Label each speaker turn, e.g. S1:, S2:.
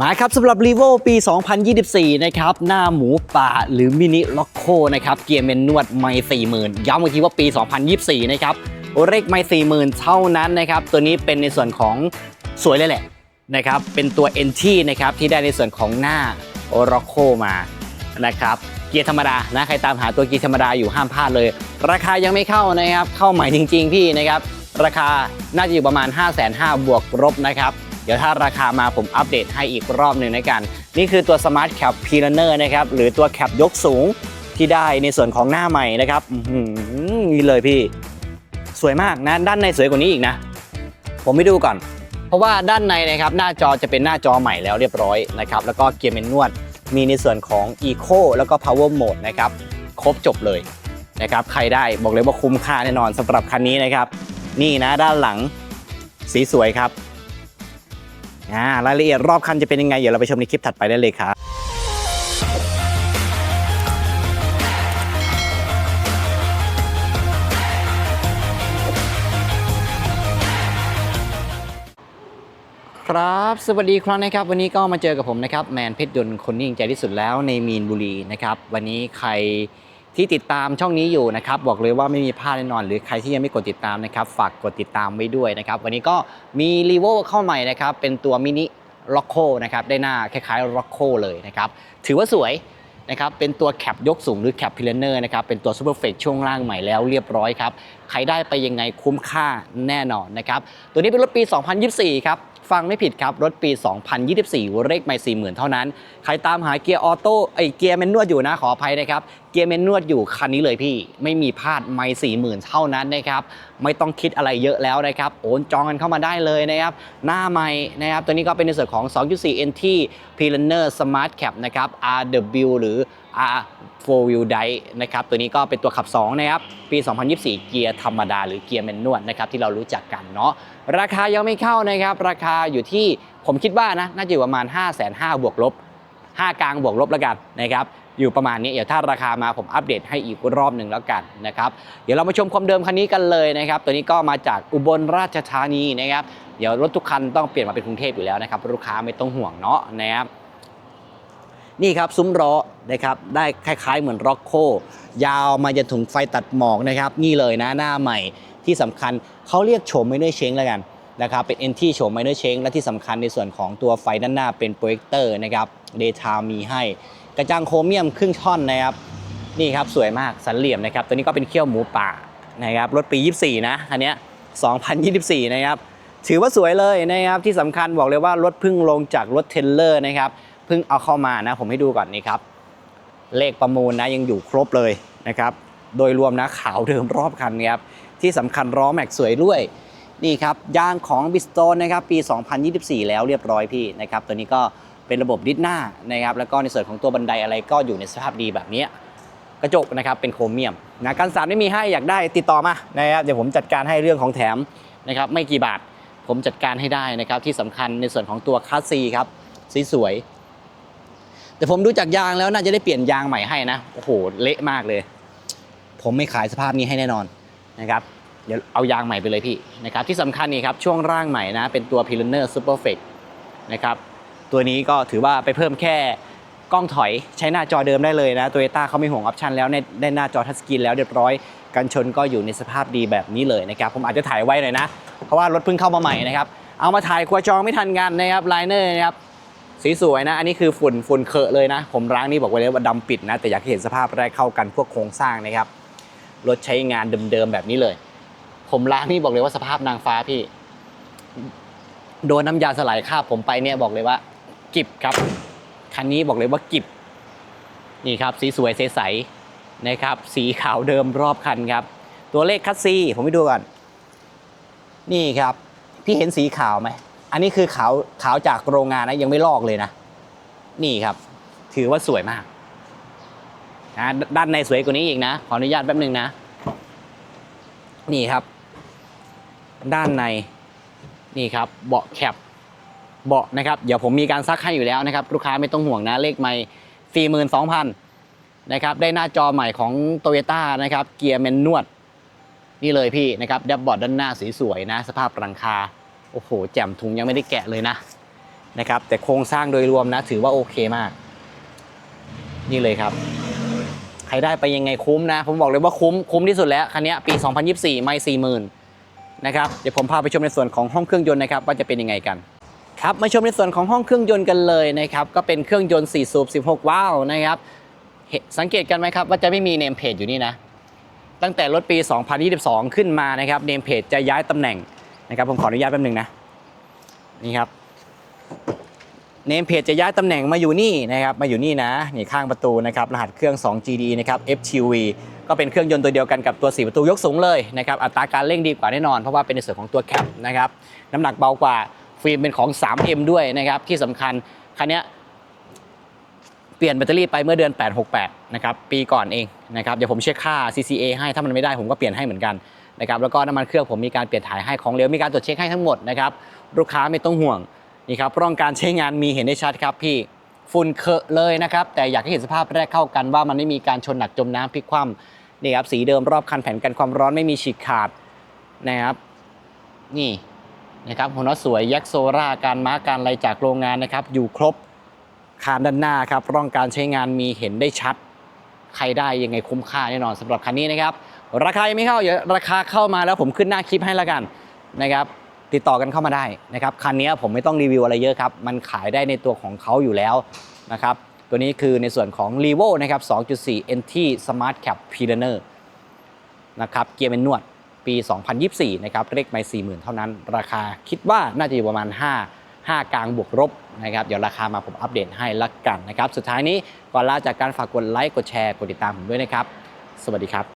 S1: มาครับสำหรับ r e v o ปี 2024 นะครับ หน้าหมูป่าหรือมินิล็อกโคนะครับ เกียร์เมนนวดไม่ 40,000 ย้ำอีกทีว่าปี 2024 นะครับเรกไม่40,000 เท่านั้นนะครับ ตัวนี้เป็นในส่วนของสวยเลยแหละนะครับ เป็นตัว n t นะครับ ที่ได้ในส่วนของหน้าล็อกโคมานะครับ เกียร์ธรรมดานะ ใครตามหาตัวเกียร์ธรรมดาอยู่ห้ามพลาดเลย ราคายังไม่เข้านะครับ เข้าใหม่จริง ๆ พี่นะครับ ราคาน่าจะอยู่ประมาณ 5 5 0 0 0บวกลบนะครับ ดี๋ยวถ้าราคามาผมอัปเดตให้อีกรอบหนึ่งนะกัน นี่คือตัว Smart Cap p l a n e r นะครับหรือตัวแคปยกสูงที่ได้ในส่วนของหน้าใหม่นะครับอื้อหือนี่เลยพี่ สวยมากนะ ด้านในสวยกว่านี้อีกนะ ผมไปดูก่อน เพราะว่าด้านในนะครับหน้าจอจะเป็นหน้าจอใหม่แล้วเรียบร้อยนะครับแล้วก็เกียร์เมนนวด มีในส่วนของ Eco แล้วก็ Power Mode นะครับครบจบเลยนะครับใครได้บอกเลยว่าคุ้มค่าแน่นอนสำหรับคันนี้นะครับ นี่นะด้านหลังสีสวยครับ อ่ารายละเอียดรอบคันจะเป็นยังไง เดี๋ยวเราไปชมในคลิปถัดไปได้เลยครับครับ สวัสดีครับนะครับ วันนี้ก็มาเจอกับผมนะครับ แมนเพชรยนต์คนนิ่งใจที่สุดแล้วในมีนบุรีนะครับ วันนี้ใคร ที่ติดตามช่องนี้อยู่นะครับบอกเลยว่าไม่มีพลาดแน่นอน หรือใครที่ยังไม่กดติดตามนะครับฝากกดติดตามไว้ด้วยนะครับวันนี้ก็มีรีโวเข้าใหม่นะครับเป็นตัวมินิล็อกโคนะครับได้หน้าคล้ายๆล็อกโคเลยนะครับถือว่าสวยนะครับเป็นตัวแคปยกสูงหรือแคปพิลเนอร์นะครับเป็นตัวซูเปอร์เฟกช่วงล่างใหม่แล้วเรียบร้อยครับใครได้ไปยังไงคุ้มค่าแน่นอนนะครับตัวนี้เป็นรถปี 2024 ครับฟังไม่ผิดครับ รถปี 2024 เลขไม่40,000 เท่านั้น ใครตามหาเกียร์ออโต้ไอเกียร์แมนนวดอยู่นะขออภัยนะครับ กียร์แมนนวดอยู่คันนี้เลยพี่ ไม่มีพลาดไม่40,000เท่านั้นนะครับ ไม่ต้องคิดอะไรเยอะแล้วนะครับ โอนจองกันเข้ามาได้เลยนะครับ หน้าใหม่นะครับ ตัวนี้ก็เป็นในส่วนของ 2.4 NT p l a n e r Smart Cap นะครับ RW หรือ R 4 Wheel Drive นะครับ ตัวนี้ก็เป็นตัวขับ 2 นะครับ ปี 2024 เกียร์ธรรมดาหรือเกียร์แมนนวลนะครับ ที่เรารู้จักกันเนาะราคายังไม่เข้านะครับ ราคาอยู่ที่ผมคิดว่านะ น่าจะอยู่ประมาณ 5 5 0 0 0บวกลบ 5 กลางบวกลบแล้วกันนะครับ อยู่ประมาณนี้ เดี๋ยวถ้าราคามาผมอัปเดตให้อีกรอบหนึ่งแล้วกันนะครับเดี๋ยวเรามาชมความเดิมคันนี้กันเลยนะครับ ตัวนี้ก็มาจากอุบลราชธานีนะครับ เดี๋ยวรถทุกคันต้องเปลี่ยนมาเป็นกรุงเทพอยู่แล้วนะครับลูกค้าไม่ต้องห่วงเนาะนะครับนี่ครับซุ้มล้อนะครับได้คล้ายๆ เหมือนร็อกโค ยาวมาจนถึงไฟตัดหมอกนะครับนี่เลยนะหน้าใหม่ที่สำคัญเขาเรียกโฉมไมเนอร์เชงแล้วกันนะครับเป็น NT โฉมไมเนอร์เชงและที่สำคัญในส่วนของตัวไฟด้านหน้าเป็นโปรเจคเตอร์นะครับเดทามีให้ กระจังโครเมียมครึ่งท่อนนะครับนี่ครับสวยมากสันเหลี่ยมนะครับตัวนี้ก็เป็นเขี้ยวหมูป่านะครับรถปี 24 นะอันเนี้ย2024 นะครับถือว่าสวยเลยนะครับที่สำคัญบอกเลยว่ารถเพิ่งลงจากรถเทรลเลอร์นะครับเพิ่งเอาเข้ามานะผมให้ดูก่อนนี่ครับเลขประมูลนะยังอยู่ครบเลยนะครับโดยรวมนะขาวเดิมรอบคันครับที่สำคัญล้อแม็กสวยด้วยนี่ครับยางของบิสโตนนะครับปี 2024 แล้วเรียบร้อยพี่นะครับตัวนี้ก็ เป็นระบบดิสหน้านะครับแล้วก็ในส่วนของตัวบันไดอะไรก็อยู่ในสภาพดีแบบนี้กระจกนะครับเป็นโครเมียมนะกันสารไม่มีให้อยากได้ติดต่อมานะครับเดี๋ยวผมจัดการให้เรื่องของแถมนะครับไม่กี่บาทผมจัดการให้ได้นะครับที่สำคัญในส่วนของตัวคัสซีครับสีสวย แต่ผมดูจากยางแล้วน่าจะได้เปลี่ยนยางใหม่ให้นะโอ้โหเละมากเลย ผมไม่ขายสภาพนี้ให้แน่นอนนะครับเดี๋ยวเอายางใหม่ไปเลยพี่นะครับที่สำคัญนี่ครับช่วงร่างใหม่นะเป็นตัว p i l a n e r Super f e c นะครับ ตัวนี้ก็ถือว่าไปเพิ่มแค่กล้องถอยใช้หน้าจอเดิมได้เลยนะโตโยต้าเขาไม่ห่วงออปชันแล้วในได้หน้าจอทัชสกรีนแล้วเรียบร้อยกันชนก็อยู่ในสภาพดีแบบนี้เลยนะครับผมอาจจะถ่ายไว้หน่อยนะ เพราะว่ารถเพิ่งเข้ามาใหม่นะครับเอามาถ่ายครัวจองไม่ทันกันนะครับไลเนอร์นะครับสีสวยนะ อันนี้คือฝุ่นฝุ่นเคอะเลยนะ ผมร้างนี่บอกไว้เลยว่าดำปิดนะ แต่อยากเห็นสภาพแรกเข้ากันพวกโครงสร้างนะครับ รถใช้งานเดิมๆแบบนี้เลย ผมล้างนี่บอกเลยว่าสภาพนางฟ้าพี่ โดนน้ำยาสลายคาบผมไปเนี่ยบอกเลยว่า กิบครับ คันนี้บอกเลยว่ากิบ นี่ครับ สีสวยใสๆนะครับ สีขาวเดิมรอบคันครับ ตัวเลขคัสซีผมไปดูก่อน นี่ครับ พี่เห็นสีขาวไหม อันนี้คือขาวขาวจากโรงงานนะยังไม่ลอกเลยนะ นี่ครับ ถือว่าสวยมากนะด้านในสวยกว่านี้อีกนะ ขออนุญาตแป๊บหนึ่งนะ นี่ครับ ด้านใน นี่ครับ เบาะแคป เบาะนะครับเดี๋ยวผมมีการซักให้อยู่แล้วนะครับลูกค้าไม่ต้องห่วงนะเลขไม่สี่หมื่นสองพันะครับได้หน้าจอใหม่ของโตโยต้านะครับเกียร์แมนนวด นี่เลยพี่นะครับแดบบอร์ดด้านหน้าสีสวยนะ สภาพหลังคา โอ้โห แจ่มถุงยังไม่ได้แกะเลยนะนะครับแต่โครงสร้างโดยรวมนะ ถือว่าโอเคมาก นี่เลยครับ ใครได้ไปยังไงคุ้มนะ ผมบอกเลยว่าคุ้มคุ้มที่สุดแล้ว คันนี้ปี 2024 ไม่ 40,000 นะครับ เดี๋ยวผมพาไปชมในส่วนของห้องเครื่องยนต์นะครับว่าจะเป็นยังไงกัน ครับมาชมในส่วนของห้องเครื่องยนต์กันเลยนะครับก็เป็นเครื่องยนต์4สูบ16ว้าวนะครับสังเกตกันไหมครับว่าจะไม่มีเนมเพจอยู่นี่นะตั้งแต่รถปี 2022 ขึ้นมานะครับเนมเพจจะย้ายตำแหน่งนะครับผมขออนุญาตแป๊บหนึงนะนี่ครับเนมเพจจะย้ายตำแหน่งมาอยู่นี่นะครับมาอยู่นี่นะนี่ข้างประตูนะครับรหัสเครื่อง 2 GD นะครับ FTV ก็เป็นเครื่องยนต์ตัวเดียวกันกับตัว 4 ประตูยกสูงเลยนะครับอัตราการเร่งดีกว่าแน่นอนเพราะว่าเป็นในส่วนของตัวแคปนะครับน้ำหนักเบากว่า ฟิล์มเป็นของ 3M ด้วยนะครับที่สำคัญคันนี้เปลี่ยนแบตเตอรี่ไปเมื่อเดือน 868 นะครับ ปีก่อนเองนะครับ เดี๋ยวผมเช็คค่า CCA ให้ถ้ามันไม่ได้ผมก็เปลี่ยนให้เหมือนกันนะครับ แล้วก็น้ำมันเครื่องผมมีการเปลี่ยนถ่ายให้ของเหลวมีการตรวจเช็คให้ทั้งหมดนะครับ ลูกค้าไม่ต้องห่วงนี่ครับร่องการใช้งานมีเห็นได้ชัดครับพี่ฝุ่นเคอะเลยนะครับ แต่อยากให้เห็นสภาพแรกเข้ากันว่ามันไม่มีการชนหนักจมน้ำพลิกคว่ำนี่ครับสีเดิมรอบคันแผ่นกันความร้อนไม่มีฉีกขาดนะครับ นี่ นะครับหัวน็อตสวยแยกโซล่าการม้าการอะไรจากโรงงานนะครับ อยู่ครบคานด้านหน้าครับร่องการใช้งานมีเห็นได้ชัด ใครได้ยังไงคุ้มค่าแน่นอนสำหรับคันนี้นะครับ ราคายังไม่เข้าเดี๋ยวราคาเข้ามาแล้วผมขึ้นหน้าคลิปให้แล้วกันนะครับ ติดต่อกันเข้ามาได้นะครับคันนี้ผมไม่ต้องรีวิวอะไรเยอะครับ มันขายได้ในตัวของเขาอยู่แล้วนะครับตัวนี้คือในส่วนของ r e v o นะครับ 2.4 NT Smart Cap p l a n e r นะครับ เกียร์เป็นนวด ปี 2024 นะครับเลขไม่40,000 เท่านั้น ราคาคิดว่าน่าจะอยู่ประมาณ 5 5 กลางบวกลบนะครับเดี๋ยวราคามาผมอัปเดตให้ละกันนะครับ สุดท้ายนี้ก่อนลาจากการฝากกดไลค์กดแชร์กดติดตามผมด้วยนะครับ สวัสดีครับ